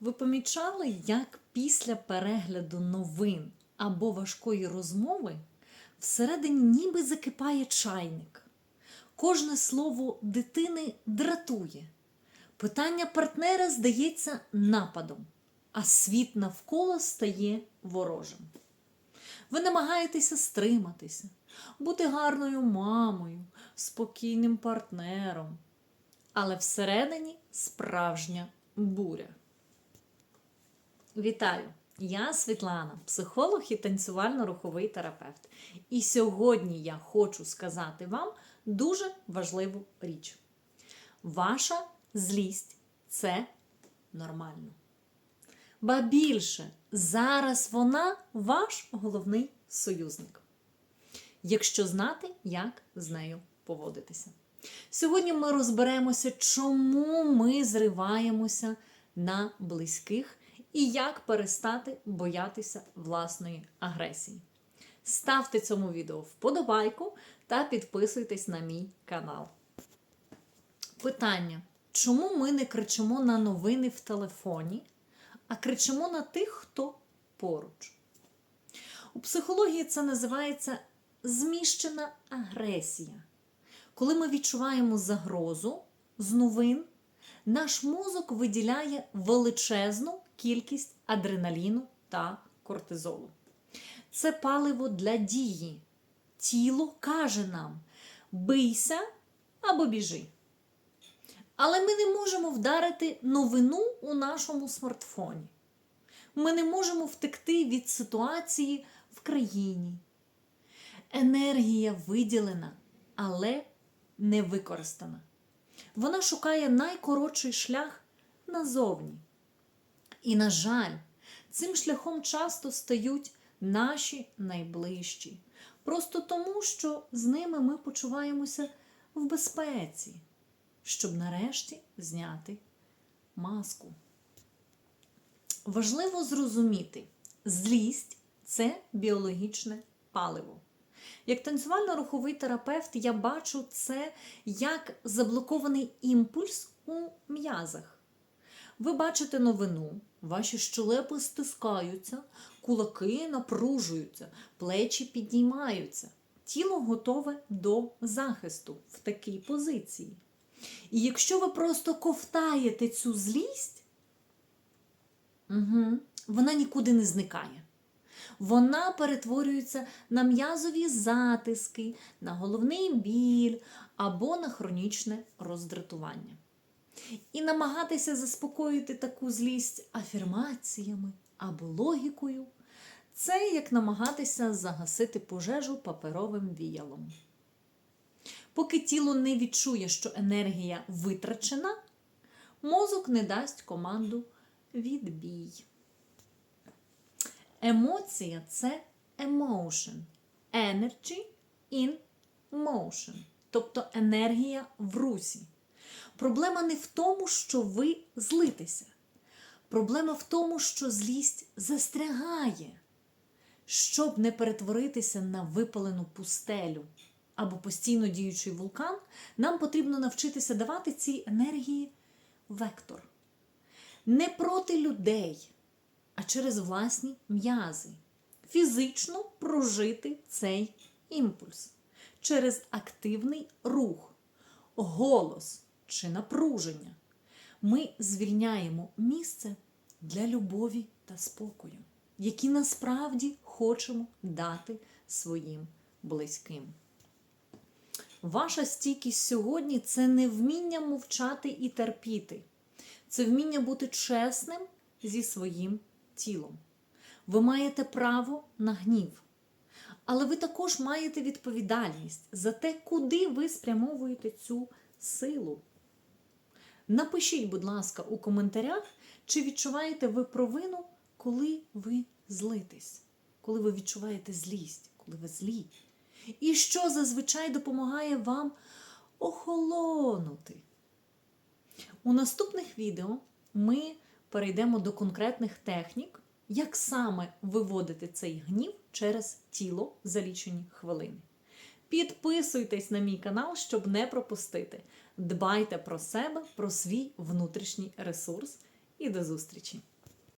Ви помічали, як після перегляду новин або важкої розмови всередині ніби закипає чайник? Кожне слово дитини дратує. Питання партнера здається нападом, а світ навколо стає ворожим. Ви намагаєтеся стриматися, бути гарною мамою, спокійним партнером. Але всередині справжня буря. Вітаю! Я Світлана, психолог і танцювально-руховий терапевт. І сьогодні я хочу сказати вам дуже важливу річ. Ваша злість це нормально. Ба більше, зараз вона ваш головний союзник. Якщо знати, як з нею поводитися. Сьогодні ми розберемося, чому ми зриваємося на близьких і як перестати боятися власної агресії. Ставте цьому відео вподобайку та підписуйтесь на мій канал. Питання: чому ми не кричимо на новини в телефоні, а кричимо на тих, хто поруч? У психології це називається зміщена агресія. Коли ми відчуваємо загрозу з новин, наш мозок виділяє величезну кількість адреналіну та кортизолу. Це паливо для дії. Тіло каже нам: бийся або біжи. Але ми не можемо вдарити новину у нашому смартфоні. Ми не можемо втекти від ситуації в країні. Енергія виділена, але не використана. Вона шукає найкоротший шлях назовні. І, на жаль, цим шляхом часто стають наші найближчі. Просто тому, що з ними ми почуваємося в безпеці, щоб нарешті зняти маску. Важливо зрозуміти, злість це біологічне паливо. Як танцювально-руховий терапевт, я бачу це як заблокований імпульс у м'язах. Ви бачите новину, ваші щелепи стискаються, кулаки напружуються, плечі піднімаються. Тіло готове до захисту в такій позиції. І якщо ви просто ковтаєте цю злість, угу, вона нікуди не зникає. Вона перетворюється на м'язові затиски, на головний біль або на хронічне роздратування. І намагатися заспокоїти таку злість афірмаціями або логікою це як намагатися загасити пожежу паперовим віялом. Поки тіло не відчує, що енергія витрачена, мозок не дасть команду відбій. Емоція це emotion. Energy in motion. Тобто енергія в русі. Проблема не в тому, що ви злитеся. Проблема в тому, що злість застрягає. Щоб не перетворитися на випалену пустелю або постійно діючий вулкан, нам потрібно навчитися давати цій енергії вектор. Не проти людей, а через власні м'язи. Фізично прожити цей імпульс через активний рух, голос чи напруження. Ми звільняємо місце для любові та спокою, які насправді хочемо дати своїм близьким. Ваша стійкість сьогодні це не вміння мовчати і терпіти, це вміння бути чесним зі своїм тілом. Ви маєте право на гнів. Але ви також маєте відповідальність за те, куди ви спрямовуєте цю силу. Напишіть, будь ласка, у коментарях, чи відчуваєте ви провину, коли ви злитесь, коли ви відчуваєте злість, коли ви злі. І що зазвичай допомагає вам охолонути. У наступних відео ми перейдемо до конкретних технік, як саме виводити цей гнів через тіло за лічені хвилини. Підписуйтесь на мій канал, щоб не пропустити. Дбайте про себе, про свій внутрішній ресурс і до зустрічі!